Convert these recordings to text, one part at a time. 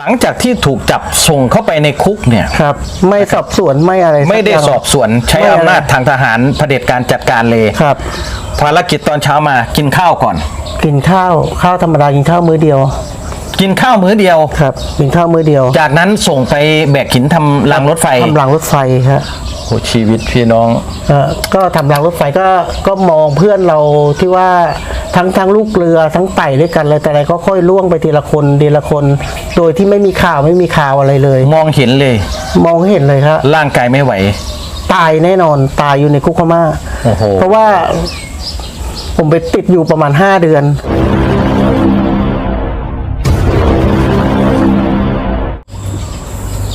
หลังจากที่ถูกจับส่งเข้าไปในคุกเนี่ยครับไม่สอบสวนไม่อะไรสักไม่ได้ย่างสอบสวนใช้ไม่อะไรอำนาจทางทหารเผด็จการจัดการเลยครับ ภารกิจตอนเช้ามากินข้าวก่อน กินข้าวข้าวธรรมดากินข้าวมื้อเดียว กินข้าวมื้อเดียว ครับกินข้าวมื้อเดียวจากนั้นส่งไปแบกหินทำรางรถไฟทำรางรถไฟครับโอ้ชีวิตพี่น้อง เอ่อก็ทำรางรถไฟก็ก็มองเพื่อนเราที่ว่าทั้งทั้งลูกเรือทั้งไต่ด้วยกันเลยแต่อะไรก็ค่อยล่วงไปทีละคนทีละคน โดยที่ไม่มีข่าวไม่มีข่าวอะไรเลย มองเห็นเลย มองเห็นเลยครับ ร่างกายไม่ไหว ตายแน่นอนตายอยู่ในคุกพม่าโอ้โห เพราะว่าผมไปติดอยู่ประมาณห้าเดือน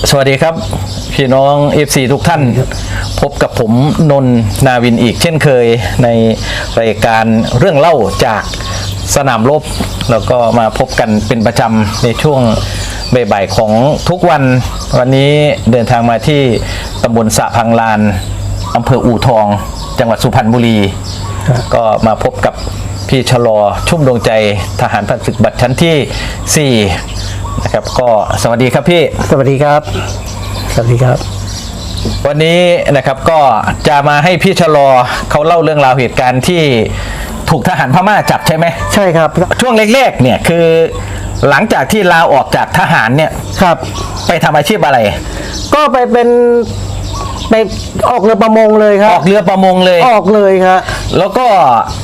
สวัสดีครับ พี่น้อง FC ทุกท่าน พบกับผมนนท์นาวินอีกเช่นเคยในรายการเรื่องเล่าจากสนามรบแล้วก็มาพบกันเป็นประจำในช่วงบ่ายๆของทุกวัน วันนี้เดินทางมาที่ตำบลสะพังลานอำเภออู่ทอง จังหวัดสุพรรณบุรี ก็มาพบกับพี่ชะลอชุ่มดวงใจทหารผ่านศึกบัตรชั้นที่ 4 นะครับ ก็สวัสดีครับพี่ สวัสดีครับ สวัสดีครับ วันนี้นะครับก็จะมาให้พี่ชะลอเขาเล่าเรื่องราวเหตุการณ์ที่ถูกทหารพม่าจับใช่ไหม ใช่ครับ ช่วงแรกๆเนี่ยคือหลังจากที่ลาออกจากทหารเนี่ยครับ ไปทำอาชีพอะไร ก็ไปเป็นไปออกเรือประมงเลยครัอบอกเรือประมงเลย ออกเลยครับ แล้วก็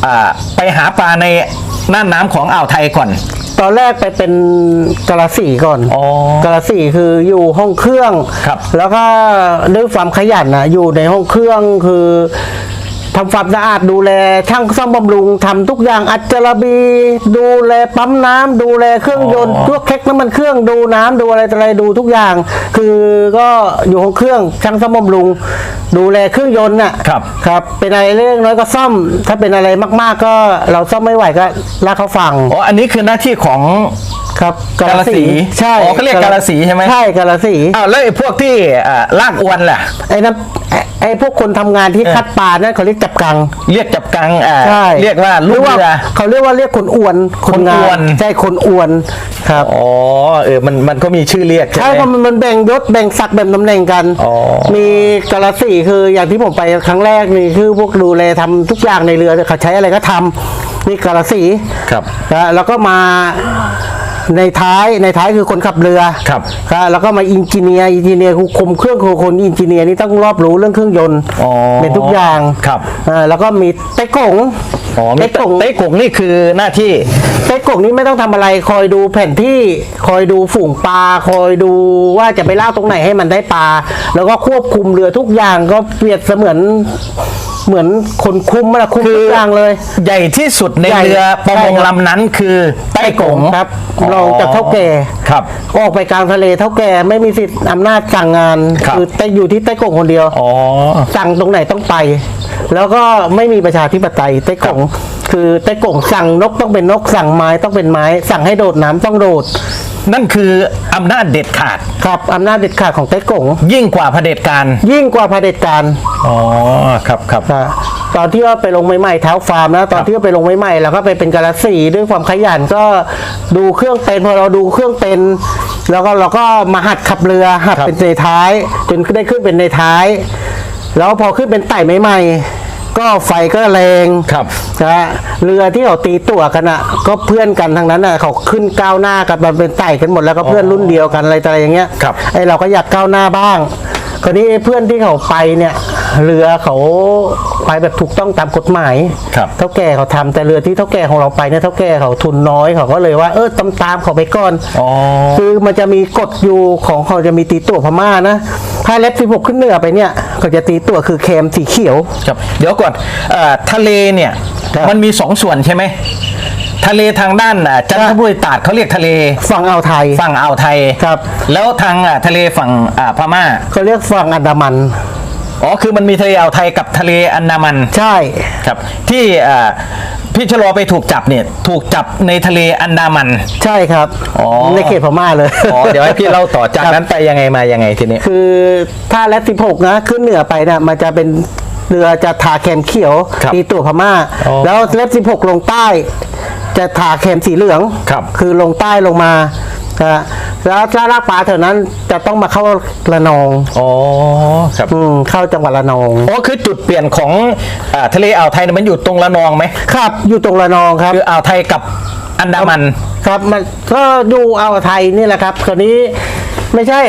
อ่าไปหาปลาในน่านน้ำของอ่าวไทยก่อน ตอนแรกไปเป็นกะลาสีก่อนอ๋อกะลาสีคืออยู่ห้องเครื่อง ครับ แล้วก็ด้วยความขยันนะอยู่ในห้องเครื่องคือ ทำความสะอาดดูแลช่างซ่อมบำรุงทำทุกอย่างอัจจระบี ดูแลปั๊มน้ำดูแลเครื่องยนต์พวกเค็กน้ำมันเครื่องดูน้ำดูอะไรต่ออะไรดูทุกอย่าง คือก็อยู่ห้องเครื่องช่างซ่อมบำรุง ดูแลเครื่องยนต์น่ะครับ ครับเป็นอะไรเรื่องน้อยก็ซ่อม ถ้าเป็นอะไรมากๆก็เราซ่อมไม่ไหวก็ลากเขาฟังอ๋ออันนี้คือหน้าที่ของครับกาฬสีใช่อ๋อเขาเรียกกาฬสีใช่ไหมใช่กาฬสีอ้าวแล้วไอ้พวกที่อ่าลากอวนล่ะไอ้นั่นไอ้ไอ้พวกคนทำงานที่เออคัดปลานั่นเขาเรียกจับกัง เรียกจับกังอ่าใช่เรียกว่าลูกหเรือ เขาเรียกว่าเรียกคนอ้วนคนงาอ้วน ใช่คนอ้วนครับอ๋อเออมันมันก็มีชื่อเรียกใช่ใช่ไหเพม ราะมันมันแบ่งยศแบ่งศักดิ์แบ่งตำแหน่งกัน อ๋อ มีกาลสีคืออย่างที่ผมไปครั้งแรกนี่คือพวกดูแลทำทุกอย่างในเรือเขาใช้อะไรก็ทำนี่กาลสี ครับ นะแล้วก็มา ในท้ายในท้ายคือคนขับเรือครับครับแล้วก็มาอินจิเนียร์อินจิเนียร์คือคุมเครื่องคือคนอินจิเนียร์นี่ต้องรอบรู้เรื่องเครื่องยนต์อ๋อเป็นทุกอย่างครับอ่าแล้วก็มีเต้กงอ๋อมีเต้กงเต้กงนี่คือหน้าที่เต้กงนี่ไม่ต้องทำอะไรคอยดูแผนที่คอยดูฝูงปลาคอยดูว่าจะไปล่าตรงไหนให้มันได้ปลาแล้วก็ควบคุมเรือทุกอย่างก็เปรียบเสมือน เหมือนคนคุมมาคุมทุกอย่างเลย ใหญ่ที่สุดในใหญ่เรือประมงใช่ครับ ลำนั้นคือใต้กงครับรองจากเท่าแก่ครับ ออกไปกลางทะเลเท่าแก่ไม่มีสิทธิ์อำนาจสั่งงานครับอแต่อยู่ที่ใต้กงคนเดียว อ๋อ สั่งตรงไหนต้องไป แล้วก็ไม่มีประชาธิปไตยใต้กงคือใต้กงสั่งนกต้องเป็นนกสั่งไม้ต้องเป็นไม้ สั่งให้โดดน้ำต้องโดด นั่นคืออำนาจเด็ดขาด ครับอำนาจเด็ดขาดของใต้กงยิ่งกว่าเผด็จการยิ่งกว่าเผด็จการอ๋อครับครับอ่าตอนที่ว่าไปลงใหม่ๆเท้าฟาร์มนะตอนที่ว่าไปลงใหม่ๆเราก็ไปเป็นกาลสีด้วยความขยันก็ดูเครื่องเป็นพอเราดูเครื่องเป็น แล้วก็เราก็มาหัดขับเรือหัดเป็นในท้าย จนได้ขึ้นเป็นในท้าย แล้วพอขึ้นเป็นไต่ใหม่ๆ ก็ไฟก็แรงครับนะเรือที่เขาตีตั๋วกันอะ ก็เพื่อนกันทั้งนั้นอะเขาขึ้นก้าวหน้ากันมาเป็นไต่กันหมดแล้วก็เพื่อนรุ่นเดียวกันอะไรต่ออะไรอย่างเงี้ยครับ ไอเราก็อยากก้าวหน้าบ้างคราวนี้เพื่อนที่เขาไปเนี่ย เรือเขาไปแบบถูกต้องตามกฎหมายครับเท่าแก่เขาทำแต่เรือที่เท่าแก่ของเราไปเนี่ยเท่าแก่เขาทุนน้อยเขาก็เลยว่าเออตามตามเขาไปก่อนอ๋อคือมันจะมีกฎอยู่ของเขาจะมีตีตั๋วพม่านะถ้าเล็บ16ขึ้นเหนือไปเนี่ยเขาจะตีตั๋วคือเคมสีเขียวครับเดี๋ยวก่อนเอ่อทะเลเนี่ยครับมันมีสองส่วนใช่ไหมทะเลทางด้านอะจันทบุรีตราดเขาเรียกทะเลฝั่งอ่าวไทยฝั่งอ่าวไทยครับ แล้วทางอะทะเลฝั่งอ่าพม่าเขาเรียกฝั่งอันดามัน อ๋อคือมันมีทะเลอ่าวไทยกับทะเลอันดามันใช่ ครับ ที่อ่าพี่ชะลอไปถูกจับเนี่ยถูกจับในทะเลอันดามัน ใช่ครับอ๋อ ในเขตพม่าเลยอ๋อเดี๋ยวให้พี่เล่าต่อจากนั้นไปยังไงมายังไงทีนี้ คือถ้าแรด16นะขึ้นเหนือไปนะมันจะเป็นเรือจะทาแคมเขียวครับตีตัวพม่า อ๋อแล้วแรด16ลงใต้ จะทาแคมสีเหลือง ครับ คือลงใต้ลงมา นะแล้วถ้าลากปลาแถวนั้นจะต้องมาเข้าระนองอ๋อครับอืมเข้าจังหวัดระนองอ๋อคือจุดเปลี่ยนของอ่าทะเลอ่าวไทยเนี่ยมันอยู่ตรงละนองไหมครับ อยู่ตรงระนองครับ คืออ่าวไทยกับอันดามัน ครับมันก็ดูเอาไทยนี่แหละครับคราวนี้ ไม่ใช่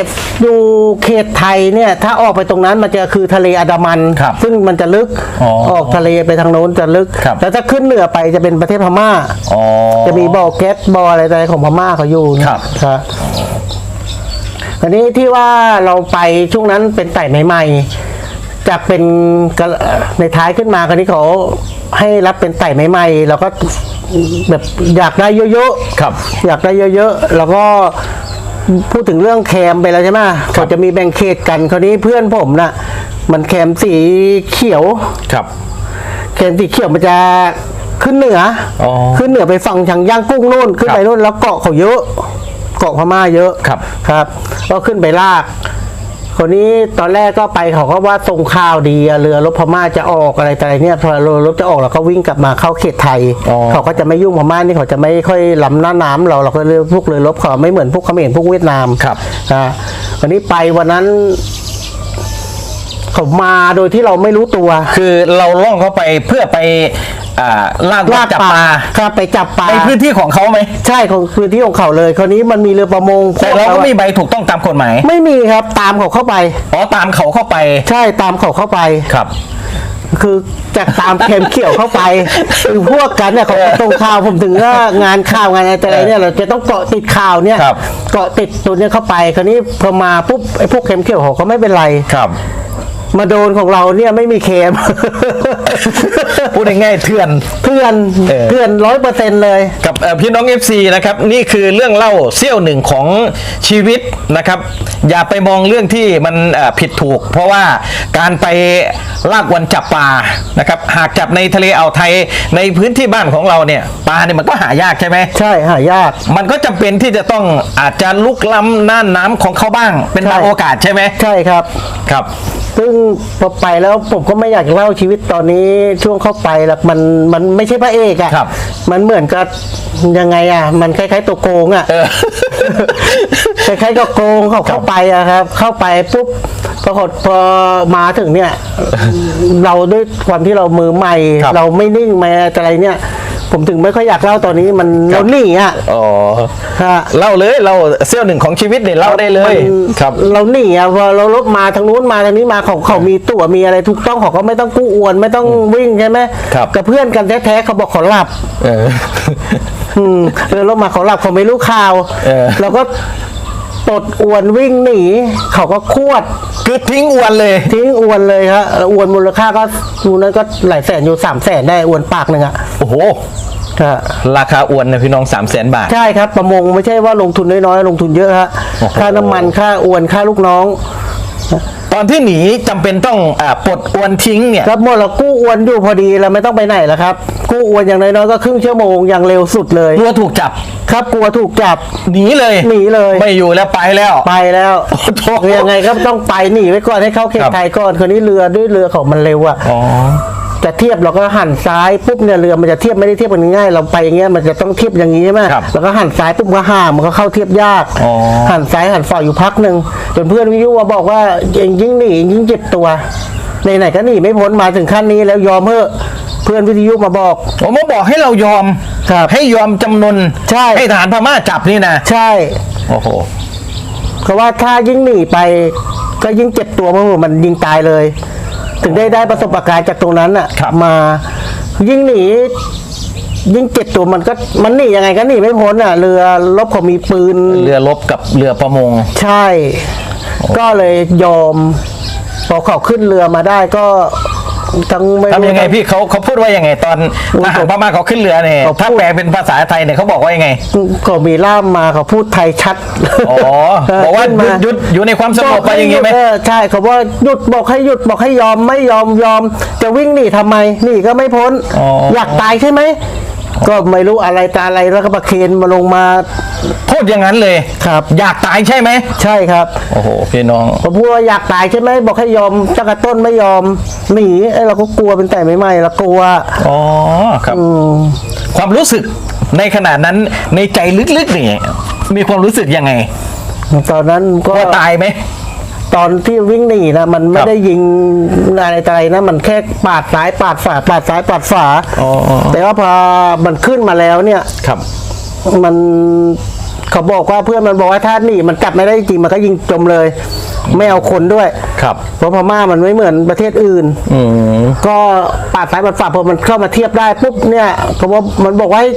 อยู่เขตไทยเนี่ยถ้าออกไปตรงนั้นมันจะคือทะเลอันดามัน ครับซึ่งมันจะลึกอ๋อออกทะเลไปทางโน้นจะลึก ครับ แล้วถ้าขึ้นเหนือไปจะเป็นประเทศพม่า อ๋อ จะมีบ่อแก๊สบ่ออะไรอะไรของพม่าเขาอยู่นะครับ ครับอันนี้ที่ว่าเราไปช่วงนั้นเป็นไต่ใหม่ๆจากเป็นกระในท้ายขึ้นมาคราวนี้เขาให้รับเป็นไต่ใหม่ๆแล้วก็แบบอยากได้เยอะๆครับอยากได้เยอะๆแล้วก็ พูดถึงเรื่องแคมไปแล้วใช่ไหมเขาจะมีแบ่งเขตกันคราวนี้เพื่อนผมน่ะ มันแคมสีเขียวครับ แคมสีเขียวมันจะขึ้นเหนือออขึ้นเหนือไปฝั่งทางย่างกุ้งนู่นขึ้นไปครับนู่นแล้วเกาะเขาเยอะ เกาะพม่าเยอะครับครับ ก็ขึ้นไปลาก คนนี้ตอนแรกก็ไปเขาก็ว่าส่งข่าวดีอะเรือรบพม่าจะออกอะไรแต่อะไรเนี่ยพอเรือรบจะออกเราก็วิ่งกลับมาเข้าเขตไทยอ๋อเขาก็จะไม่ยุ่งพม่านี่เขาจะไม่ค่อยล้ำหน้าน้ำเราเราก็เลยพวกเรือรบเขาไม่เหมือนพวกเขมรพวกเวียดนามครับอ่าวันนี้ไปวันนั้นเขามาโดยที่เราไม่รู้ตัว คือเราล่องเข้าไปเพื่อไป อ่าลากจับปลาครับไปจับปลาในพื้นที่ของเขาไหมใช่ของพื้นที่ของเขาเลย คราวนี้มันมีเรือประมงแต่เราก็มีใบถูกต้องตามกฎหมายไม่มีครับตามเขาเข้าไปอ๋อตามเขาเข้าไป ใช่ตามเขาเข้าไปครับคือจากตามเข็มเขียวเข้าไปคือพวกกันเนี่ยเขาตรงข่าวผมถึงว่างานข่าวงานอะไรเนี่ยเราจะต้องเกาะติดข่าวเนี่ยครับเกาะติดตัวเนี้ยเข้าไป คราวนี้พอมาปุ๊บไอ้พวกเข็มเขียวเขาก็ไม่เป็นไรครับ มาโดนของเราเนี่ยไม่มีเค็มพูดง่ายๆเถื่อน เพื่อนเออ เพื่อนร้อยเปอร์เซ็นต์เลย กับเอ่อพี่น้อง FC นะครับนี่คือเรื่องเล่าเสี้ยวหนึ่งของชีวิตนะครับ อย่าไปมองเรื่องที่มันเอ่อผิดถูก เพราะว่าการไปลากวันจับปลานะครับหากจับในทะเลอ่าวไทยในพื้นที่บ้านของเราเนี่ยปลาเนี่ยมันก็หายากใช่ไหม ใช่หายาก มันก็จำเป็นที่จะต้องอาจจะลุกล้ำน่านน้ำของเขาบ้าง เป็นบางใช่ โอกาสใช่ไหมใช่ครับ ครับ ซึ่งพอไปแล้วผมก็ไม่อยากเล่าชีวิตตอนนี้ช่วงเข้าไปแล้วมันมันไม่ใช่พระเอกอะครับมันเหมือนกับยังไงอะมันคล้ายๆตัวโกงอะเออคล้ายๆกับโกงเขาเข้าไปอะครับ เข้าไปปุ๊บปรากฏพอมาถึงเนี่ย เราด้วยความที่เรามือใหม่ ครับ เราไม่นิ่งไม่อะไรเนี่ย ผมถึงไม่ค่อยอยากเล่าตอนนี้มันครัเราบหนีอะอ๋อฮะเล่าเลยเราเสี้ยวหนึ่งของชีวิตเนี่ยเล่าได้เลยมันครับ เราหนีอะพอเรารถมาทางนู้นมาทางนี้มาเขาเขามีตั๋วมีอะไรถูกต้องเขาก็ไม่ต้องกู้อวนไม่ต้องวิ่งใช่ไหมครับ กับเพื่อนกันแท้ๆเขาบอกเขาหลับ เออ อืมเออรถมาเขาหลับเขาไม่รู้ข่าวเออ เราก็ปลดอวนวิ่งหนี เขาก็ควด คือทิ้งอวนเลย ทิ้งอวนเลยครับอวนมูลค่าก็ดูนั้นก็หลายแสนอยู่สามแสนได้อวนปากหนึ่งอะโอ้โหครับราคาอวนเนี่ยพี่น้อง3 0 0แสนบาท ใช่ครับ ประมงไม่ใช่ว่าลงทุนน้อยๆลงทุนเยอะฮะโอ้โหค่าน้ำมันค่าอวนค่าลูกน้อง ตอนที่หนีจำเป็นต้องอาปลดอวนทิ้งเนี่ยครับหมดเรากู้อวนอยู่พอดีเราไม่ต้องไปไหนแล้วครับ กู้อวนอย่างน้อยๆก็ครึ่งชั่วโมงอย่างเร็วสุดเลย กลัวถูกจับ ครับกลัวถูกจับ หนีเลย หนีเลย ไม่อยู่แล้วไปแล้ว ไปแล้วโอ้โหยังไงก็ต้องไปหนีไว้ก่อนให้เข้าเขตครับไทยก่อนคนนี้เรือด้วยเรือของมันเร็วอะอ๋อจะเทียบเราก็หันซ้ายปุ๊บเนี่ยเรือมันจะเทียบไม่ได้เทียบกันง่ายเราไปอย่างเงี้ยมันจะต้องเทียบอย่างนี้ใช่ไหมครับแล้วก็หันซ้ายปุ๊บก็ห่างมันก็เข้าเทียบยากอ๋อหันซ้ายหันฝ่าอยู่พักหนึ่งจนเพื่อนวิทยุมาบอกว่าเองยิ่งหนียิ่งเจ็บตัวไหนๆก็หนีไม่พ้นมาถึงขั้นนี้แล้วยอมเถอะ เพื่อนวิทยุมาบอก ผมมาบอกให้เรายอมครับ ให้ยอมจำนนใช่ ให้ทหารพม่าจับนี่นะใช่ โอ้โหเพราะว่าถ้ายิ่งหนีไป ก็ยิ่งเจ็บตัวเพราะว่ามันยิงตายเลย ถึงได้ได้ประสบการณ์จากตรงนั้นอะครับมายิ่งหนี ยิ่งเจ็บตัวมันก็มันหนียังไงก็หนีไม่พ้นอะ เรือรบเขามีปืน เรือรบกับเรือประมง ใช่ ก็เลยยอม พอเขาขึ้นเรือมาได้ก็ ทั้งไม่รู้ ทำยังไงพี่เขาเขาพูดว่ายังไงตอนโอ้ทยหารพม่าเขาขึ้นเรือเนี่ยเขาพูด ถ้าแปลเป็นภาษาไทยเนี่ยเขาบอกว่ายังไงก็มีล่ามมาเขาพูดไทยชัดอ๋อบอกว่าขึ้นหยุดมหยุดอยู่ในความสงบไปอย่างงี้ไหม เออใช่เขาว่าหยุดบอกให้หยุดบอกให้ยอมไม่ยอมยอม จะวิ่งหนีทำไมหนีก็ไม่พ้นอ๋อออยากตายใช่ไหมก็ไม่รู้อะไรตาอะไรแล้วก็ประเคนมาลงมา พูดอย่างนั้นเลยครับ อยากตายใช่ไหมใช่ครับ โอ้โหพี่น้อง ผมพูดว่าอยากตายใช่ไหมบอกให้ยอมตั้งแต่ต้นไม่ยอมหนีไอ้เราก็กลัวเป็นแต่ไม่ไม่เรากลัวอ๋อครับ อืมความรู้สึกในขณะนั้นในใจลึกๆนี่มีความรู้สึกยังไงตอนนั้นก็ว่าตายไหม ตอนที่วิ่งหนีนะมันไม่ครับ ได้ยิงอะไรอะไรนะ มันแค่ปาดซ้ายปาดฝาปาดซ้ายปาดฝา อ๋ออ๋อแต่ว่าพอมันขึ้นมาแล้วเนี่ย ครับ มัน เขาบอกว่าเพื่อนมันบอกว่าถ้าหนีมันจับไม่ได้จริงมันก็ยิงจมเลย ไม่เอาคนด้วย ครับเพราะพม่ามันไม่เหมือนประเทศอื่น อืมก็ปาดซ้ายปาดฝาพอมันเข้ามาเทียบได้ปุ๊บเนี่ยเขาว่ามันบอกว่าให้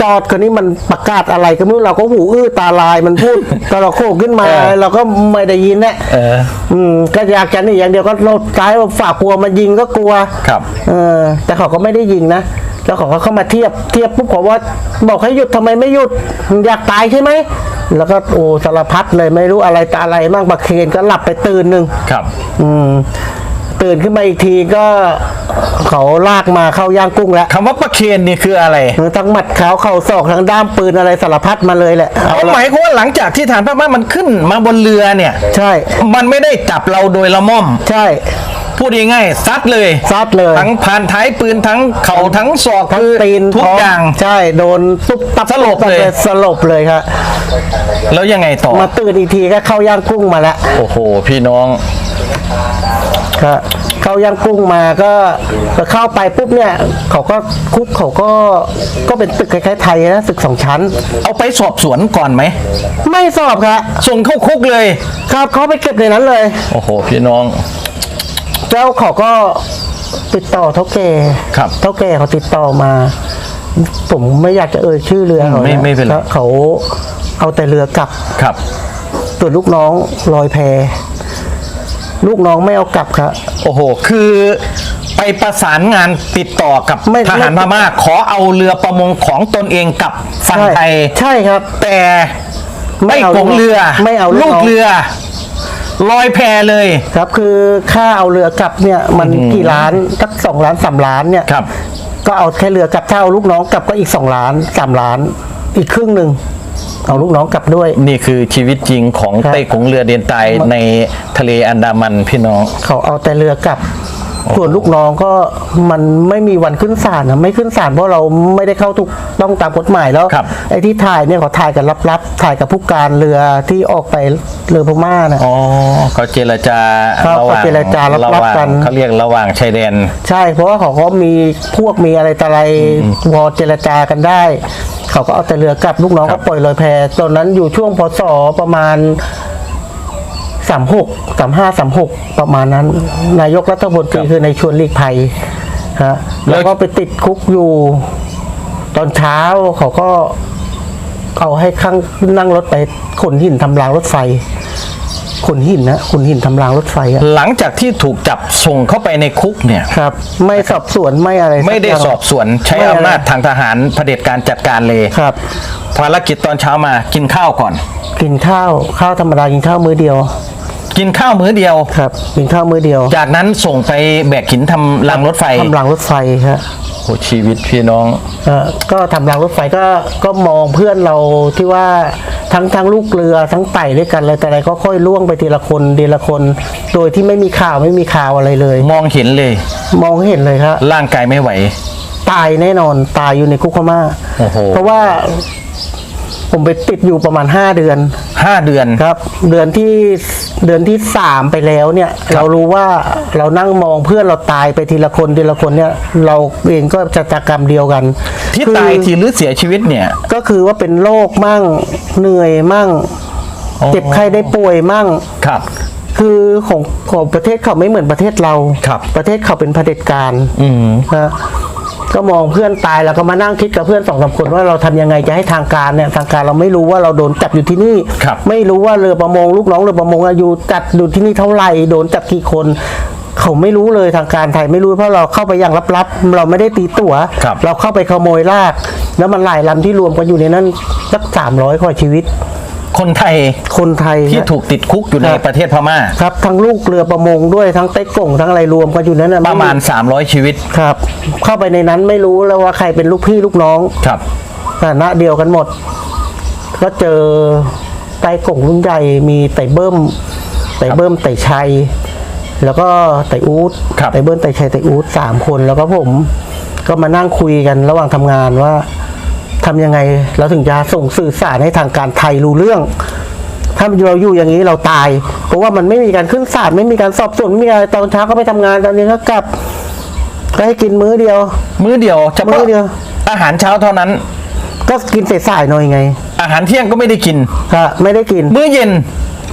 จอดคนนี้มันประกาศอะไรก็ไม่รู้เราก็หูอื้อตาลายมันพูด ตะโขกขึ้นมาเออเราก็ไม่ได้ยินแหละเออ อืมก็อยากจะหนีอย่างเดียวก็โลดซ้ายฝากกลัวมันยิงก็กลัวครับ เออแต่เขาก็ไม่ได้ยิงนะ แล้วเขาก็เข้ามาเทียบเทียบปุ๊บเขาว่าบอกให้หยุดทำไมไม่หยุดอยากตายใช่ไหมแล้วก็โอ้สารพัดเลยไม่รู้อะไรตาอะไรมากบักเคนก็หลับไปตื่นหนึ่งครับ อืมตื่นขึ้นมาอีกทีก็เขาลากมาเข้าย่างกุ้งแล้วคำว่าประเคนนี่คืออะไรทั้งหมัดขาวเข่าศอกทั้งด้ามปืนอะไรสารพัดมาเลยแหละเอาเอาละหมายความว่าหลังจากที่ฐานพม่ามันขึ้นมาบนเรือเนี่ย ใช่ มันไม่ได้จับเราโดยละม่อม ใช่ พูดง่ายๆซัดเลยซัดเลย ทั้งผ่านท้ายปืนทั้งเข่าทั้งศอกทั้งคือตีนทุกท้อย่างใช่โดนตุ๊บตับสลบเลยสลบเลยครับแล้วยังไงต่อมาตื่นอีกทีก็เข้าย่างกุ้งมาแล้วโอ้โห พี่น้องก็เข้าย่างกุ้งมาก็ก็เข้าไปปุ๊บเนี่ยเขาก็คุกเขาก็ก็เป็นตึกคล้ายๆไทยนะตึกสองชั้น เอาไปสอบสวนก่อนไหม ไม่สอบครับส่งเข้าคุกเลย ครับเขาไปเก็บในนั้นเลย โอ้โห พี่น้อง แล้วเขาก็ติดต่อเท่าแก่ครับเท่าแก่เขาติดต่อมา ผมไม่อยากจะเอ่ยชื่อเรือเขาไม่นะไม่เป็นไรเขาเอาแต่เรือกลับ ครับ ส่วนลูกน้องลอยแพ ลูกน้องไม่เอากลับครับ โอ้โห คือไปประสานงานติดต่อกับไม่ ทหารพม่าขอเอาเรือประมงของตนเองกลับฝั่งไทย ใช่ครับ แต่ไม่ไม่เอากงเรือไม่เอาลูลูกกน้องเรือ ลอยแพเลย ครับคือค่าเอาเรือกลับเนี่ยมันกี่ล้านสักสองล้านสามล้านเนี่ยครับ ก็เอาแค่เรือกลับถ้าเอาลูกน้องกลับก็อีกสองล้านสามล้าน อีกครึ่งหนึ่งเอาลูกน้องกลับด้วย นี่คือชีวิตจริงของครับเต้กงเรือเดียนไตในทะเลอันดามันพี่น้อง เขาเอาแต่เรือกลับ ส่วนลูกน้องก็มันไม่มีวันขึ้นศาลนะไม่ขึ้นศาลเพราะเราไม่ได้เข้าถูกต้องตามกฎหมายแล้วครับไอ้ที่ถ่ายเนี่ยเขาถ่ายกันลับๆถ่ายกับผู้การเรือที่ออกไปเรือพม่านะอ๋อเขาเจรจาครับระหว่างเขาเจรจารับระหว่างกัน เขาเรียกระหว่างชายแดน ใช่ เพราะว่าเขาก็มีพวกมีอะไรต่ออะไรพอเจรจากันได้ เขาก็เอาแต่เรือกลับลูกน้องครัก็บ ปล่อยลอยแพตอนนั้นอยู่ช่วงพศประมาณ สามหกสามห้าสามหกประมาณนั้น นายกรัฐมนตรีคือในายชวนลีกภัยฮะแล้วก็ไปติดคุกอยู่ ตอนเช้าเขาก็เอาให้ข้างนั่งรถไปขนหินทำรางรถไฟ ขนหินนะขนหินทำรางรถไฟอะหลังจากที่ถูกจับส่งเข้าไปในคุกเนี่ยครับ ไม่สอบสวนไม่อะไรสักไม่ได้ย่างสอบสวนใช้ไม่อะไรอำนาจทางทหารเผด็จการจัดการเลยครับ ภารกิจตอนเช้ามากินข้าวก่อน กินข้าวข้าวธรรมดากินข้าวมื้อเดียว กินข้าวมื้อเดียวครับ กินข้าวมื้อเดียว จากนั้นส่งไปแบกหินทำรางรถไฟทำรางรถไฟครับ โอ้ชีวิตพี่น้อง เอ่อก็ทำรางรถไฟก็ก็มองเพื่อนเราที่ว่าทั้งทั้งลูกเรือทั้งไต่ด้วยกันอะไรแต่อะไรก็ค่อยล่วงไปทีละคนทีละคน โดยที่ไม่มีข่าวไม่มีข่าวอะไรเลย มองเห็นเลย มองเห็นเลยครับ ร่างกายไม่ไหว ตายแน่นอนตายอยู่ในคุกพม่าโอ้โห เพราะว่าผมไปติดอยู่ประมาณห้าเดือนห้าเดือน ครับ เดือนที่ เดือนที่สามไปแล้วเนี่ย เรารู้ว่าเรานั่งมองเพื่อนเราตายไปทีละคนทีละคนเนี่ย เราเองก็จะจากรรมเดียวกันที่คือตายทีหรือเสียชีวิตเนี่ย ก็คือว่าเป็นโรคมั่งเหนื่อยมั่ง อ๋อ เจ็บไข้ได้ป่วยมั่ง ครับ คือของของประเทศเขาไม่เหมือนประเทศเรา ครับ ประเทศเขาเป็นเผด็จการอืม นะ ก็มองเพื่อนตายแล้วก็มานั่งคิดกับเพื่อนสองสามคนว่าเราทำยังไงจะให้ทางการเนี่ยทางการเราไม่รู้ว่าเราโดนจับอยู่ที่นี่ครับไม่รู้ว่าเรือประมงลูกน้องเรือประมงอายุจัดอยู่ที่นี่เท่าไหร่โดนจับกี่คนเขาไม่รู้เลยทางการไทยไม่รู้เพราะเราเข้าไปอย่างลับๆ เราไม่ได้ตีตั๋วครับเราเข้าไปขโมยลาก แล้วมันหลายลำที่รวมกันอยู่ในนั้นสักสามร้อยกว่าชีวิต คนไทยคนไทยที่ฮะถูกติดคุกอยู่ในครับประเทศพม่า ครับทั้งลูกเรือประมงด้วยทั้งเต็กก่งทั้งอะไรรวมกันอยู่ในนั้นนประมาณ 300 ชีวิตครับ เข้าไปในนั้นไม่รู้แล้วว่าใครเป็นลูกพี่ลูกน้องครับฐานะเดียวกันหมด ก็เจอไต่กงรุ่นใหญ่มีไต่เบิ้มไต่เบิ้มไต่ชัย แล้วก็ไต่อูดครับไต่เบิ้มไต่ชัยไต่อูดสามคนแล้วก็ผม ก็มานั่งคุยกันระหว่างทำงานว่า ทำยังไงเราถึงจะส่งสื่อสารให้ทางการไทยรู้เรื่องทถ้าเราอยู่อย่างนี้เราตาย เพราะว่ามันไม่มีการขึ้นศาลไม่มีการสอบสวนไม่มีอะไรตอนเช้าก็ไปทำงานตอนนี้ก็กลับก็ให้กินมื้อเดียว มื้อเดียวเฉมื้พาะอเดียวอาหารเช้าเท่านั้น ก็กินสายๆหน่อยไง อาหารเที่ยงก็ไม่ได้กินก็ไม่ได้กิน มื้อเย็น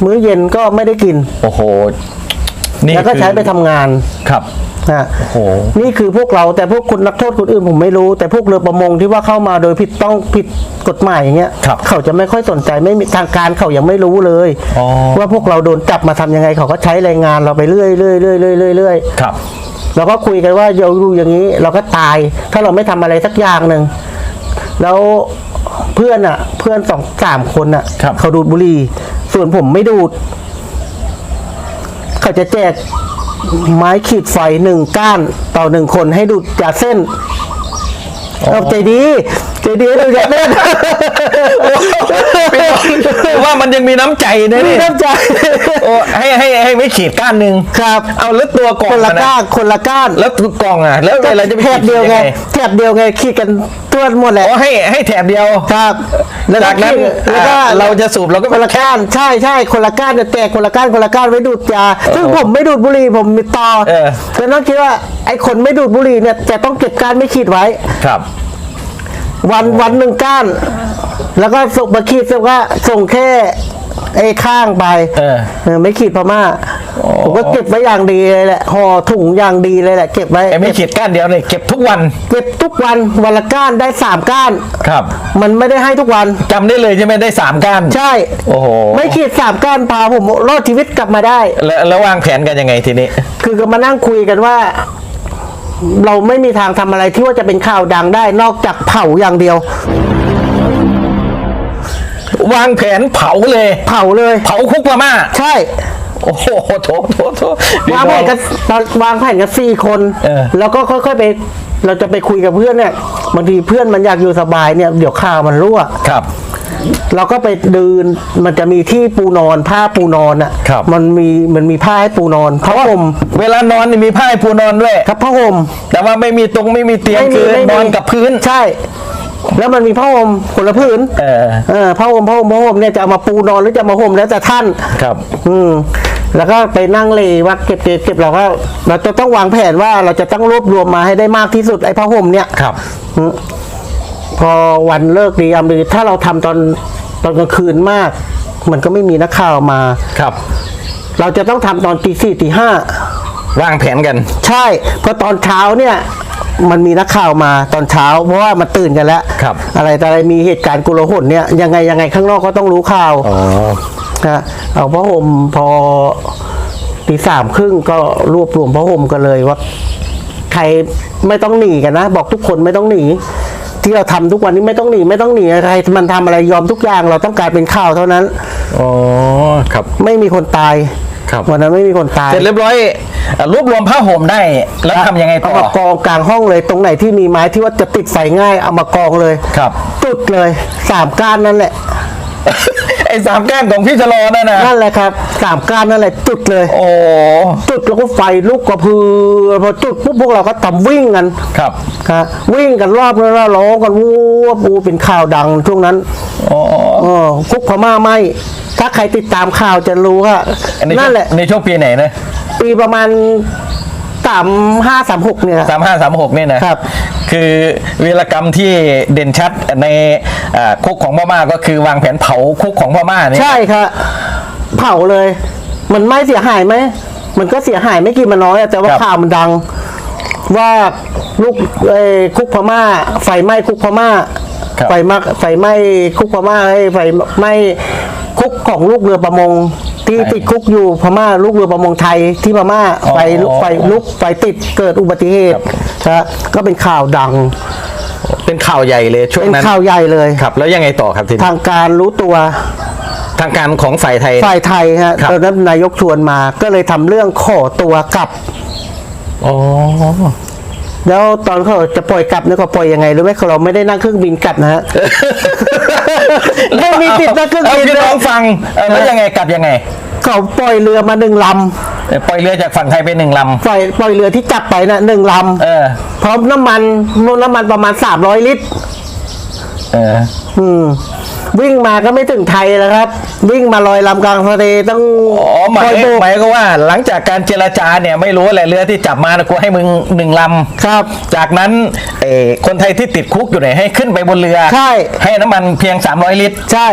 มื้อเย็นก็ไม่ได้กิน โอ้โหนี่แล้วก็คือใช้ไปทำงานครับ นะโอ้โหนี่คือพวกเราแต่พวกคุณนักโทษคนอื่นผมไม่รู้ แต่พวกเรือประมงที่ว่าเข้ามาโดยผิดต้องผิดกฎหมายอย่างเงี้ยครับเขาจะไม่ค่อยสนใจไม่มีทางการเขายังไม่รู้เลย อ๋อ ว่าพวกเราโดนจับมาทำยังไงเขาก็ใช้แรงงานเราไปเรื่อยเรื่อยเรื่อยเรื่อยเรื่อยเรื่อยครับ เราก็คุยกันว่าเดี๋ยวดูอย่างนี้เราก็ตาย ถ้าเราไม่ทำอะไรสักอย่างหนึ่งแล้วเพื่อนอะ เพื่อนสองสามคนอะครับ เขาดูดบุหรี่ส่วนผมไม่ดูด เขาจะแจก ไม้ขีดไฟหนึ่งก้านต่อหนึ่งคนให้ดูดจากเส้นเอาใจดี ใจดีดูจากเส้นถือว่ามันยังมีน้ำใจนะมีนี่น้ำใจ โอ้ให้ให้ให้ไม่ขีดก้านหนึ่งครับ เอาแล้วตัวกล่องคนละอะนะก้านคนละก้านแล้วตัวกล่องอะ แล้วเวลาจะไปแถขีบเดียวไงงแถบเดียวไงขีดกันตัวหมดแหละอ๋อให้ให้แถบเดียวครับแล้วจากนั้นแล้วก็อ่าเราจะสูบเราก็คนละก้านใช่ใช่คนละก้านจะแตกคนละก้านคนละก้านไว้ดูดยาซึ่งผมไม่ดูดบุหรี่ผมมีต่อเออแต่น้องคิดว่าไอ้คนไม่ดูดบุหรี่เนี่ยจะต้องเก็บก้านไม่ขีดไว้ ครับ วันวันหนึ่งก้าน แล้วก็ส่งมาขีดเสร็จก็ส่งแค่ไอ้ข้างไปเออ เออไม่ขีดพม่าผมก็เก็บไว้อย่างดีเลยแหละห่อถุงอย่างดีเลยแหละ เก็บไว้ไอ้ไม่ขีดก้านเดียวเนี่ยเก็บทุกวันเก็บทุกวันวันละก้านได้สามก้าน ครับมันไม่ได้ให้ทุกวัน จำได้เลยใช่ไหมได้สามก้าน ใช่โอ้โห ไม่ขีดสามก้านพาผมรอดชีวิตกลับมาได้ แล้วแล้ววางแผนกันยังไงทีนี้ คือก็มานั่งคุยกันว่า เราไม่มีทางทำอะไรที่ว่าจะเป็นข่าวดังได้นอกจากเผาอย่างเดียว วางแผนเผาเลย เผาเลย เผาคุกพม่าใช่ โอ้โหโถโถโถวางแผนกันวางแผนกันสี่คน เออ แล้วก็ค่อยๆไป เราจะไปคุยกับเพื่อนเนี่ยบางทีเพื่อนมันอยากอยู่สบายเนี่ย เดี๋ยวข่าวมันรั่ว ครับ เราก็ไปเดินมันจะมีที่ปูนอนผ้าปูนอนอะครับ มันมีมันมีผ้าให้ปูนอนผ้าห่มเวลานอนนี่มีผ้าให้ปูนอนด้วย ครับผ้าห่มแต่ว่าไม่มีตรงไม่มีเตียงคือไม่มีนอนกับพื้นใช่ แล้วมันมีผ้าห่มคนละพื้นเออเออผ้าห่มผ้าห่มผ้าห่มเนี่ยจะเอามาปูนอนหรือจะมาห่มแล้วแต่ท่านครับ อืมแล้วก็ไปนั่งเลยว่าเก็บเก็บเก็บเราก็เราจะต้องวางแผนว่าเราจะต้องรวบรวมมาให้ได้มากที่สุดไอ้ผ้าห่มเนี่ยครับอืม พอวันเลิกดียามดีถ้าเราทำตอนตอนกลางคืนมาก มันก็ไม่มีนักข่าวมาครับ เราจะต้องทำตอนตีสี่ตีห้าวางแผนกัน ใช่เพราะตอนเช้าเนี่ยมันมีนักข่าวมาตอนเช้า เพราะว่ามันตื่นกันแล้วครับ อะไรแต่อะไรมีเหตุการณ์กุลหนเนี่ยยังไงยังไงข้างนอกก็ต้องรู้ข่าวอ๋อนะเอาพระห่มพอตีสามครึ่งก็รวบรวมพระห่มกันเลยว่าใครไม่ต้องหนีกันนะ บอกทุกคนไม่ต้องหนี ที่เราทำทุกวันนี้ไม่ต้องหนีไม่ต้องหนีใครมันทำอะไรยอมทุกอย่างเราต้องกลายเป็นข่าวเท่านั้นอ๋อครับ ไม่มีคนตายครับวันนั้นไม่มีคนตายเสร็จเรียบร้อยอะรวบรวมผ้าห่มได้ แล้วทำยังไงเอาต่อมากองกลางห้องเลยตรงไหนที่มีไม้ที่ว่าจะติดไฟง่ายเอามากองเลยครับจุดเลยสามก้านนั่นแหละ ไอ้สามแก้มของพี่ชะลอนั่นนะนั่นแหละครับสามก้านนั่นแหละจุดเลย โอ้จุดแล้วก็ไฟลุกกระพือพอจุดปุ๊บพวกเราก็ทำวิ่งกันครับครับวิ่งกันรอบแล้วร้องกันวูบวูบเป็นข่าวดังช่วงนั้นอ๋อเออคุกพม่าไหมถ้าใครติดตามข่าวจะรู้ว่าอันนี้นั่นแหละในช่วงปีไหนนะปีประมาณ สามห้าสามหกเนี่ย สามห้าสามหกเนี่ยนะครับคือวีรกรรมที่เด่นชัดในอ่าคุกของพม่าก็คือวางแผนเผาคุกของพม่าเนี่ยใช่ครับเผาเลย มันไหม่เสียหายไหมมันก็เสียหายไม่กี่มันน้อยอะแต่ว่าข่าวมันดัง ว่าลูกเอ้ยคุกพม่า ไฟไหม้คุกพม่า ครับ ไฟมากไฟไหม้คุกพม่าไอ้ยไฟไหม้คุกของลูกเรือประมง ที่ติดคุกอยู่พม่าลูกเรือประมงไทยที่พม่าไฟลุกไฟลุกไฟติดเกิดอุบัติเหตุนะก็เป็นข่าวดัง เป็นข่าวใหญ่เลยช่วงเป็นนั้นข่าวใหญ่เลยครับ แล้วยังไงต่อครับทีนี้ทางการรู้ตัวทางการของฝ่ายไทยฝ่ายไทยฮะครับตอนนั้นนายกชวนมาก็เลยทำเรื่องขอตัวกลับอ๋อ แล้วตอนเขาจะปล่อยกลับเนี่ยเขาปล่อยยังไงรู้ไหมเราไม่ได้นั่งเครื่องบินกลับนะฮะ ไม่มีติดนั่งเครื่องเอาบินพี่เลยน้องฟังเออแล้วยังไงกลับยังไง เขาปล่อยเรือมาหนึ่งลเออปล่อยเรือจากฝั่งไทยไปหนึ่งลำปล่อยปล่อยเรือที่จับไปนะหนึ่งลำเออำพร้อมน้ำมันน้ำมันประมาณสามร้อยลิตร เออ อืม วิ่งมาก็ไม่ถึงไทยแล้วครับ วิ่งมาลอยลำกลางทะเลต้องอ๋อหมายคอยโบกหมายก็ว่าหลังจากการเจรจาเนี่ยไม่รู้แหละเรือที่จับมานะกูให้มึงหนึ่งลำครับจากนั้นเอ่อคนไทยที่ติดคุกอยู่เนี่ยให้ขึ้นไปบนเรือใช่ ให้น้ำมันเพียง 300 ลิตร ใช่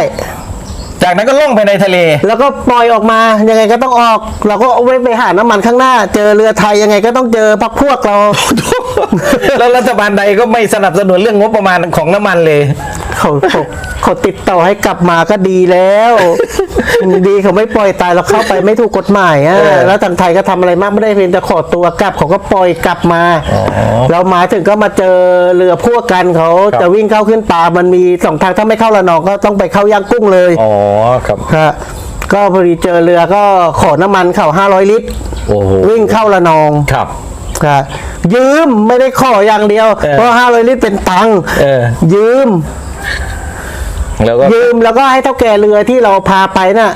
จากนั้นก็ล่องไปในทะเลแล้วก็ปล่อยออกมายังไงก็ต้องออก เราก็เอาไว้ไปหาน้ำมันข้างหน้า เจอเรือไทยยังไงก็ต้องเจอพักพวกเรา แล้วรัฐบาลใดก็ไม่สนับสนุนเรื่องงบประมาณของน้ำมันเลย เขาเขาเขาติดต่อให้กลับมาก็ดีแล้วดีเขาไม่ปล่อยตายเราเข้าไปไม่ถูกกฎหมายอะเออแล้วทางไทยก็ทำอะไรมากไม่ได้เพียงแต่ขอตัวกลับเขาก็ปล่อยกลับมาอ๋อเรามาถึงก็มาเจอเรือพวกกันเขาครับจะวิ่งเข้าขึ้นปลามันมีสองทางถ้าไม่เข้าละนองก็ต้องไปเข้าย่างกุ้งเลยอ๋อครับครับก็พอดีเจอเรือก็ขอน้ำมันเขาห้าร้อยลิตรโอ้โหวิ่งเข้าละนองครับครับยืมไม่ได้ขออย่างเดียวเออเพราะห้าร้อยลิตรเป็นตังค์เออยืม แล้วก็ยืมแล้วก็ให้เท่าแก่เรือที่เราพาไปน่ะ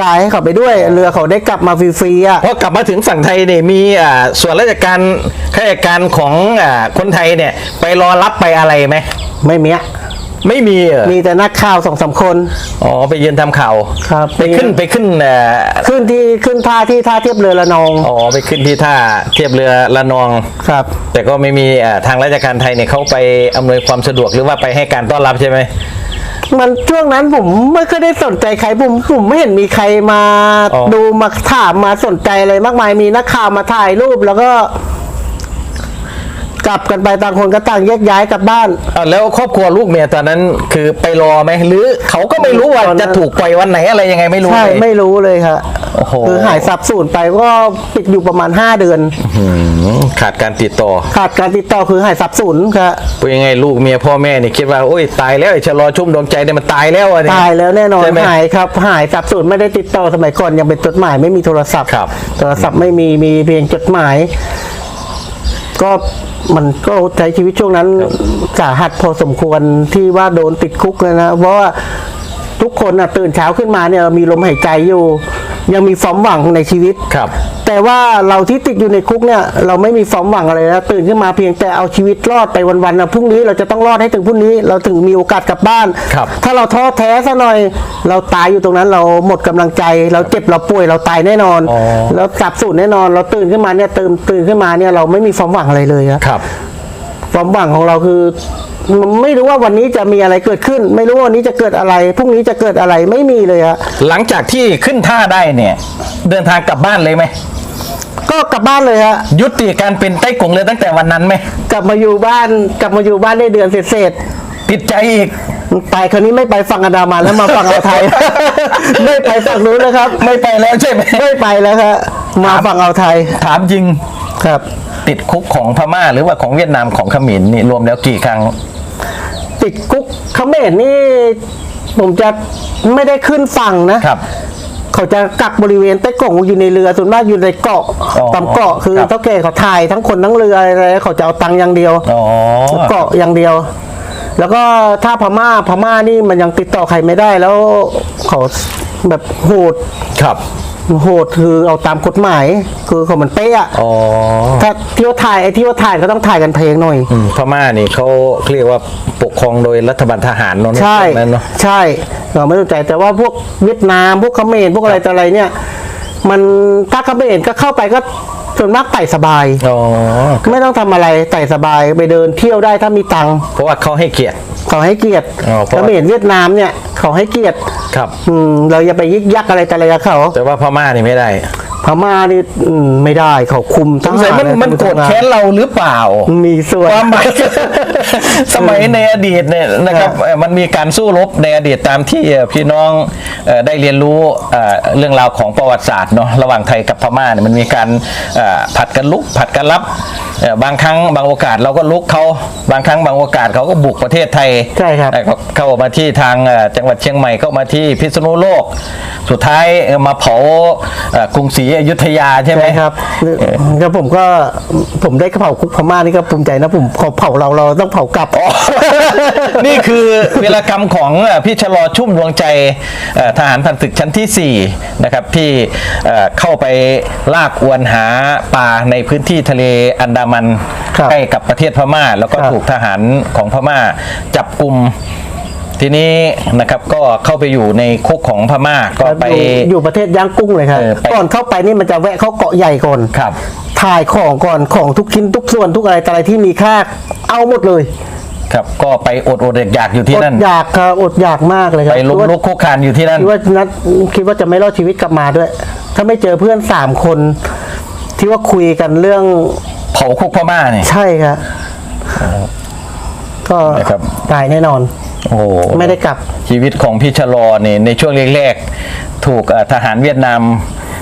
จ่ายให้เขาไปด้วยเรือเขาได้กลับมาฟรีๆอะพอกลับมาถึงฝั่งไทยเนี่ยมีอ่าส่วนราชการข้าราชการของอ่าคนไทยเนี่ย ไปรอรับไปอะไรไหมไม่เมีย ไม่มีเหรอมีแต่นักข่าวสองสามคน อ๋อไปยืนทำข่าวครับไปขึ้นไปขึ้นเอ่อขึ้นที่ขึ้นท่าที่ท่าเทียบเรือละนองอ๋อไปขึ้นที่ท่าเทียบเรือละนอง ครับ แต่ก็ไม่มีอ่าทางราชการไทยเนี่ยเขาไปอำนวยความสะดวกหรือว่าไปให้การต้อนรับใช่ไหมมันช่วงนั้นผมไม่เคอยได้สนใจใครผมผมไม่เห็นมีใครมาอ๋อดูมาถามมาสนใจอะไรมากมายมีนักข่าวมาถ่ายรูปแล้วก็ กลับกันไปต่างคนก็ต่างแยกย้ายกลับบ้าน อ่าแล้วครอบครัวลูกเมียตอนนั้นคือไปรอไหมหรือเขาก็ไม่รู้ว่าตอนนั้น จะถูกปล่อยวันไหนอะไรยังไงไม่รู้ใช่เลย ไม่รู้เลยครับโอ้โห คือหายสับสูญไปก็ปิดอยู่ประมาณ 5 เดือน อืมขาดการติดต่อขาดการติดต่อคือหายสับสูญครับเป็นยังไงลูกเมียพ่อแม่นี่คิดว่าโอ้ยตายแล้วไอ้ชะลอชุ่มดวงใจเนี่ยมันตายแล้วอะเนี่ย ตายแล้วแน่นอนใช่ไหมหายครับ หายสับสูญไม่ได้ติดต่อสมัยก่อนยังเป็นจดหมายไม่มีโทรศัพท์ครับ โทรศัพท์ไม่มีมีเพียงจดหมาย ก็ มันก็ใช้ชีวิตช่วงนั้นสาหัสพอสมควรที่ว่าโดนติดคุกเลยนะเพราะว่า ทุกคนน่ะตื่นเช้าขึ้นมาเนี่ยมีลมหายใจอยู่ ยังมีความหวังในชีวิตครับ แต่ว่าเราที่ติดอยู่ในคุกเนี่ยเราไม่มีความหวังอะไรนะตื่นขึ้นมาเพียงแต่เอาชีวิตรอดไปวันๆนะพรุ่งนี้เราจะต้องรอดให้ถึงพรุ่งนี้เราถึงมีโอกาสกลับบ้าน ครับ ถ้าเราท้อแท้ซะหน่อย เราตายอยู่ตรงนั้นเราหมดกำลังใจ เราเจ็บเราป่วยเราตายแน่นอน อ๋อ เราสับสูญแน่นอน เราตื่นขึ้นมาเนี่ยตื่นตื่นขึ้นมาเนี่ยเราไม่มีความหวังอะไรเลยครับครับ ความหวังของเราคือ ไม่รู้ว่าวันนี้จะมีอะไรเกิดขึ้น ไม่รู้ว่าวันนี้จะเกิดอะไรพรุ่งนี้จะเกิดอะไรไม่มีเลยฮะหลังจากที่ขึ้นท่าได้เนี่ย เดินทางกลับบ้านเลยไหมก็กลับบ้านเลยฮะยุติการเป็นไต้กงเลยตั้งแต่วันนั้นไหมกลับมาอยู่บ้านกลับมาอยู่บ้านได้เดือนเศษติดใจอีกๆไปคราวนี้ไม่ไปฝั่งอันดามันแล้วมาฝั่งอ่าวไทย ไม่ไปฝั่งนู้นแล้วครับ ไม่ไปแล้วใช่ไหมไม่ไปแล้วครับมาฝั่งอ่าวไทย ถามจริงครับ ติดคุกของพม่าหรือว่าของเวียดนามของเขมรนี่รวมแล้วกี่ครั้ง ติดคุกเขมรนี่ ผมจะไม่ได้ขึ้นฝั่งนะครับ เขาจะกักบริเวณใต้กล่องอยู่ในเรือส่วนมากอยู่ในเกาะอ๋อตามเกาะคือครับ เท่าแก่เขาถ่ายทั้งคนทั้งเรืออะไรเขาจะเอาตังค์อย่างเดียว อ๋อ เกาะอย่างเดียว แล้วก็ถ้าพม่าพม่านี่มันยังติดต่อใครไม่ได้แล้วเขาแบบโหดครับ โหดคือเอาตามกฎหมาย คือเขามันเป๊ะอะอ๋อถ้าเที่ยวถ่ายไอ้ที่ว่าถ่ายก็ต้องถ่ายกันเพลงหน่อย อืมพม่านี่เขาเรียกว่าปกครองโดยรัฐบาลทหารเนาะใช่นั่นเนาะใช่เราไม่สนใจแต่ว่าพวกเวียดนามพวกเขมรพวกอะไรต่ออะไรเนี่ย มันถ้าเขมรก็เข้าไปก็ส่วนมากไต่สบาย อ๋อไม่ต้องทำอะไรไต่สบายไปเดินเที่ยวได้ถ้ามีตังค์เพราะว่าเขาให้เกียรติ เขาให้เกียรติอ๋อเพราะเขมรเวียดนามเนี่ย เขาให้เกียรติครับ อืมเราอย่าไปยึกยักอะไรแต่อะไรกับเขาแต่ว่าพม่านี่ไม่ได้ พม่านี่อืมไม่ได้เขาคุมสงสัยมันทหารมันโกรธแค้นเราหรือเปล่า มีส่วน ความหมาย สมัยในอดีตเนี่ยนะครับเอ่อมันมีการสู้รบในอดีตตามที่เอ่อพี่น้องเอ่อได้เรียนรู้เอ่อเรื่องราวของประวัติศาสตร์เนาะระหว่างไทยกับพม่าเนี่ยมันมีการเอ่อผัดกันลุกผัดกันรับเอ่อบางครั้งบางโอกาสเราก็ลุกเขาบางครั้งบางโอกาสเขาก็บุกประเทศไทยใช่ครับ เอ่อ เข้ามาที่ทางเอ่อจังหวัดเชียงใหม่เข้ามาที่พิษณุโลก สุดท้ายเอ่อมาเผาเอ่อกรุงศรีอยุธยาใช่ไหมใช่ครับแล้วผมก็ผมได้เผาคุกพม่านี่ก็ภูมิใจนะผมเขาเผาเราเราต้องเผากลับอ๋อนี่คือวีรกรรมของเอ่อพี่ชะลอชุ่มดวงใจเอ่อทหารพันศึกชั้นที่ 4 นะครับ ที่เอ่อเข้าไปลากอวนหาปลาในพื้นที่ทะเลอันดามันครับใกล้กับประเทศพม่า แล้วก็ครับถูกทหารของพม่าจับกลุ่ม ทีนี้นะครับก็เข้าไปอยู่ในคุกของพม่าก็ไป อยู่อยู่ประเทศย่างกุ้งเลยครับเออไป ก่อนเข้าไปนี่มันจะแวะเข้าเกาะใหญ่ก่อนครับ ถ่ายของก่อนของทุกชิ้นทุกส่วนทุกอะไรแต่อะไรที่มีค่าเอาหมดเลยครับก็ไปอดอดๆอยากๆอยู่ที่อดนั่นอยากครับอดอยากมากเลยครับไปล้มคิดว่าลุกคุกคานอยู่ที่นั่นคิดว่านัดคิดว่าจะไม่รอดชีวิตกลับมาด้วย ถ้าไม่เจอเพื่อนสามคน ที่ว่าคุยกันเรื่องเผาคุกพม่าเนี่ย ใช่ครับก็นะครับ ตายแน่นอน โอ้โหไม่ได้กลับ ชีวิตของพี่ชะลอเนี่ยในช่วงแรกๆถูกเอ่อทหารเวียดนาม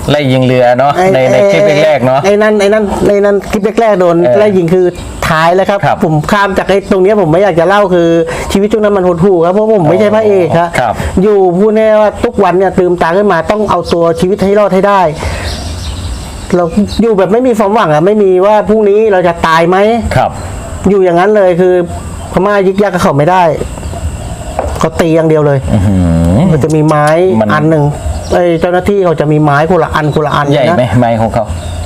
ไล่ยิงเรือเนาะในในคลิปแรกๆเนาะ ไอ้นั่นไอ้นั่นไอ้นั่นคลิปแรกๆโดนเออไล่ยิงคือท้ายแล้วครับ ครับผมข้ามจากไอ้ตรงเนี้ยผมไม่อยากจะเล่าคือชีวิตช่วงนั้นมันหดหู่ครับเพราะผมไม่ใช่พระเอกครับครับ อยู่พูดแน่ว่าทุกวันเนี่ยตื่นตาขึ้นมาต้องเอาตัวชีวิตให้รอดให้ได้ เราอยู่แบบไม่มีความหวังอะไม่มีว่าพรุ่งนี้เราจะตายไหม ครับ อยู่อย่างนั้นเลยคือพม่ายึกยักกับเขาไม่ได้ เขาตีอย่างเดียวเลยมันจะมีไม้มันอันหนึ่งไอ้เจ้าหน้าที่เขาจะมีไม้คนละอันคนละอันใหญ่นะไหมไม้ของเขา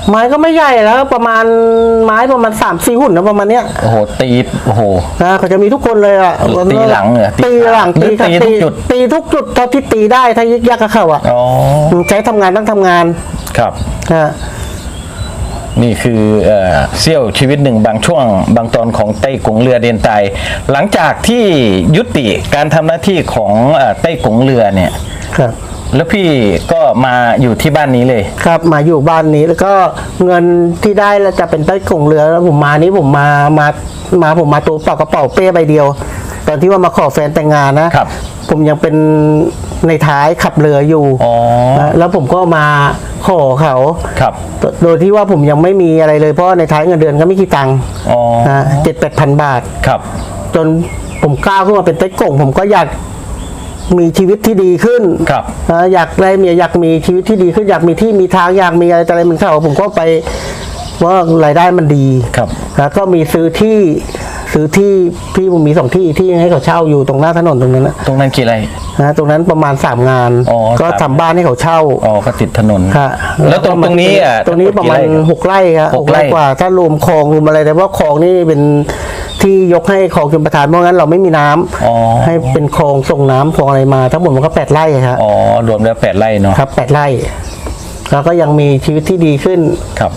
ไม้ก็ไม่ใหญ่แล้วประมาณไม้ประมาณสามสี่หุ่นนะประมาณเนี้ยโอ้โหตีโอ้โหนะเขาจะมีทุกคนเลยอะตีหลังเหรอตีตีหลังหรือครับตีทุกจุดตีทุกจุดเท่าที่ตีได้ถ้ายึกยักกับเขาอะอ๋อใช้ทำงานต้องทำงานครับนะ นี่คือเอ่อเสี้ยวชีวิตหนึ่งบางช่วงบางตอนของไต้กงเรือเดียนไตหลังจากที่ยุติการทำหน้าที่ของเอ่อไต้กงเรือเนี่ยครับแล้วพี่ก็มาอยู่ที่บ้านนี้เลย ครับมาอยู่บ้านนี้แล้วก็เงินที่ได้แล้วจะเป็นใต้กงเรือแล้วผมมานี้ผมมามามาผมมาตัวเปล่ากระเป๋าเป้ใบเดียว ตอนที่ว่ามาขอแฟนแต่งงานนะครับ ผมยังเป็น ในท้ายขับเรืออยู่อ๋อนะแล้วผมก็มาขอเขาครับ โดยที่ว่าผมยังไม่มีอะไรเลยเพราะในท้ายเงินเดือนก็ไม่กี่ตังค์อ๋อเจ็ดแปดพันบาท ครับ จนผมก้าวขึ้นมาเป็นเต็กกงผมก็อยากมีชีวิตที่ดีขึ้นครับนะอยากได้เมียอยากมีชีวิตที่ดีขึ้นอยากมีที่มีทางอยากมีอะไรแต่อะไรเหมันเขาผมก็ไปว่ารายได้มันดีครับ แล้วก็มีซื้อที่ ซื้อที่พี่ผมมีสองที่ที่ให้เขาเช่าอยู่ตรงหน้าถนนตรงนั้นนะตรงนั้นกี่ไรนะตรงนั้นประมาณสามงาน อ๋อก็ครับ ทำบ้านให้เขาเช่าอ๋อก็ติดถนน ค่ะแล้วตรงตรงนี้อะตรงนี้ประมาณทั้งหดกี่ไหกไร่ครับหกไร่ กว่า ถ้ารวมคลองรวมอะไรแต่ว่าคลองนี่เป็นที่ยกให้คลองชลประทานเพราะงั้นเราไม่มีน้ำอ๋อให้เป็นคลองส่งน้ำคลองอะไรมา ทั้งหมดมันก็แปดไร่ครับอ๋อรวมแล้วแปดไร่เนาะครับแปดไร่แล้วก็ยังมีชีวิตที่ดีขึ้น ครับ